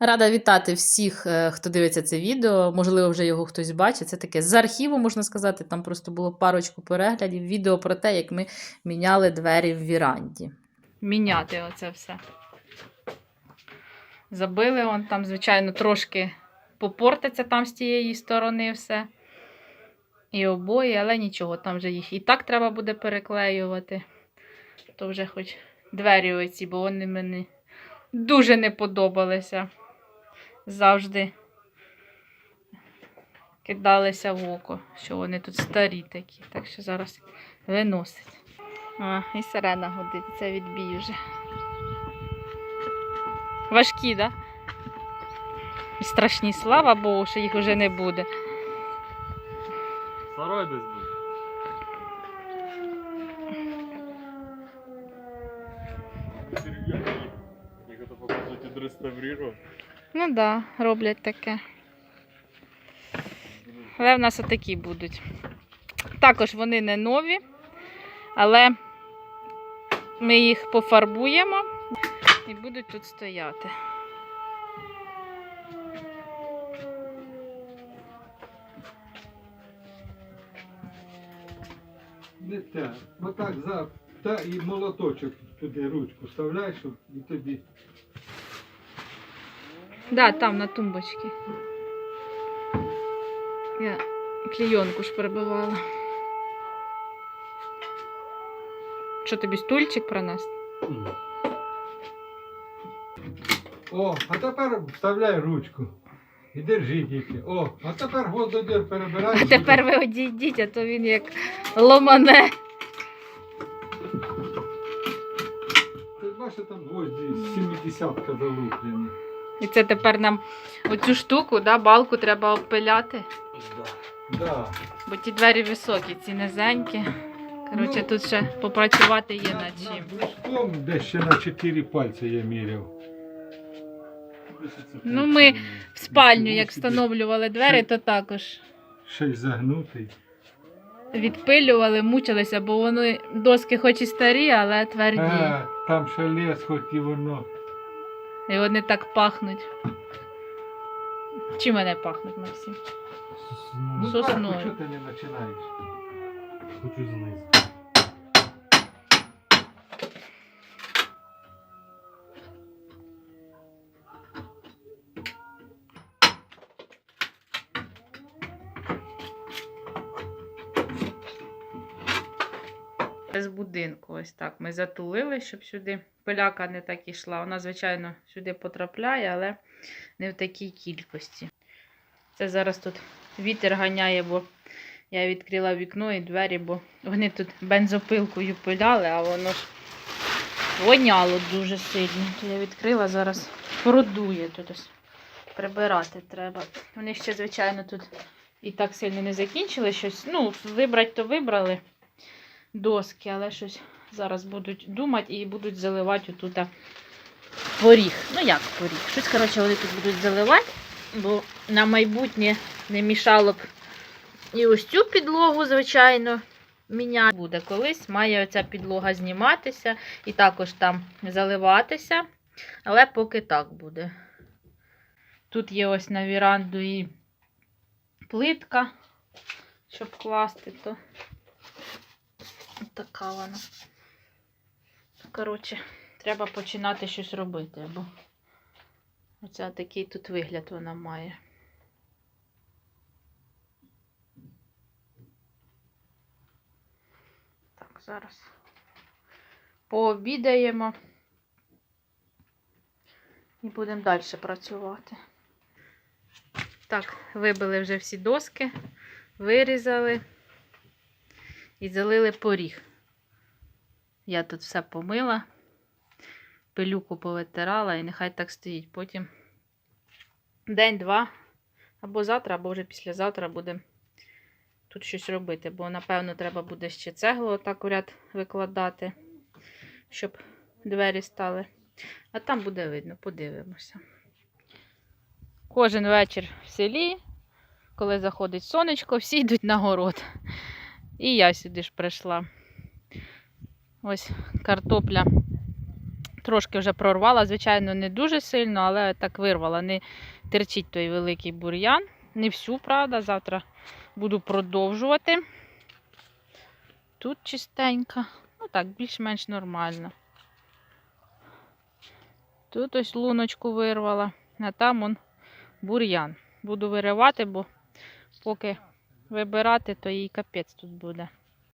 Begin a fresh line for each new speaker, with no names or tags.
Рада вітати всіх, е, хто дивиться це відео. Можливо, вже його хтось бачить. Це таке з архіву, можна сказати. Там просто було парочку переглядів. Відео про те, як ми міняли двері в віранді. Міняти оце все. Забили он там, звичайно, трошки попортиться там з тієї сторони все. І обої, але нічого, там вже їх і так треба буде переклеювати. То вже хоч двері оці, бо вони мені дуже не подобалися. Завжди кидалися в око, що вони тут старі такі. Так що зараз виносить. А, і сирена годиться, відбій вже. Важкі, так? Да? І страшні, слава Богу, що їх вже не буде.
Второй десь буде. Як це показують, відреставрировав.
Ну так, да, роблять таке. Але в нас отакі будуть. Також вони не нові, але ми їх пофарбуємо і будуть тут стояти.
Не те. Отак за та і молоточок туди ручку вставляєш, щоб і тоді.
Да, там на тумбочці. Я клейонку ж прибивала. Що тобі стульчик принести?
О, а тепер вставляй ручку. І держи тільки. О, а тепер гвоздодір перебирай.
А тепер ви одійдіть, а то він як ломане.
Ти бачиш, там гвозді 70-ка залуплені.
І це тепер нам оцю штуку, да, балку треба обпиляти.
Да.
Бо ті двері високі, ці низенькі. Коротше,
Ну,
тут ще попрацювати є над чим.
Близьком десь ще на 4 пальці я міряв.
Ну, ми В спальню, як встановлювали двері, то також
Ще й загнутий.
відпилювали, мучилися, бо вони доски хоч і старі, але тверді.
А, там ще лес, хоч і воно.
І вони так пахнуть. Чим вони пахнуть, Максим?
Ну,
Сосною.
чого ти не починаєш?
Хочу знизу.
З будинку, ось так. Ми затулили, щоб сюди пиляка не так ішла. Вона, звичайно, сюди потрапляє, але не в такій кількості. Це зараз тут вітер ганяє, бо я відкрила вікно і двері, бо вони тут бензопилкою пиляли, а воно ж воняло дуже сильно. Я відкрила, зараз продує тут. Прибирати треба. Вони ще, звичайно, тут і так сильно не закінчили щось. Ну, вибрати то вибрали доски, але щось зараз будуть думати і будуть заливати отут поріг. Ну як поріг? Щось, коротше, вони тут будуть заливати, бо на майбутнє не мішало б і ось цю підлогу, звичайно, міняти. Буде колись, має оця підлога зніматися і також там заливатися. Але поки так буде. Тут є ось на віранду і плитка, щоб класти, то така вона. Коротше, треба починати щось робити, бо оце такий тут вигляд вона має. Так, зараз пообідаємо і будемо далі працювати. Так, вибили вже всі доски, вирізали і залили поріг. Я тут все помила, пилюку повитирала і нехай так стоїть. Потім день-два, або завтра, або вже післязавтра будемо тут щось робити, бо, напевно, треба буде ще цеглу отак у ряд викладати, щоб двері стали. А там буде видно, подивимося. Кожен вечір в селі, коли заходить сонечко, всі йдуть на город. І я сюди ж прийшла. Ось картопля трошки вже прорвала, звичайно, не дуже сильно, але так вирвала. Не терчить той великий бур'ян. Не всю, правда. Завтра буду продовжувати. Тут чистенько. Ну так, більш-менш нормально. Тут ось луночку вирвала, а там он бур'ян. Буду виривати, бо поки вибирати, то їй капець тут буде.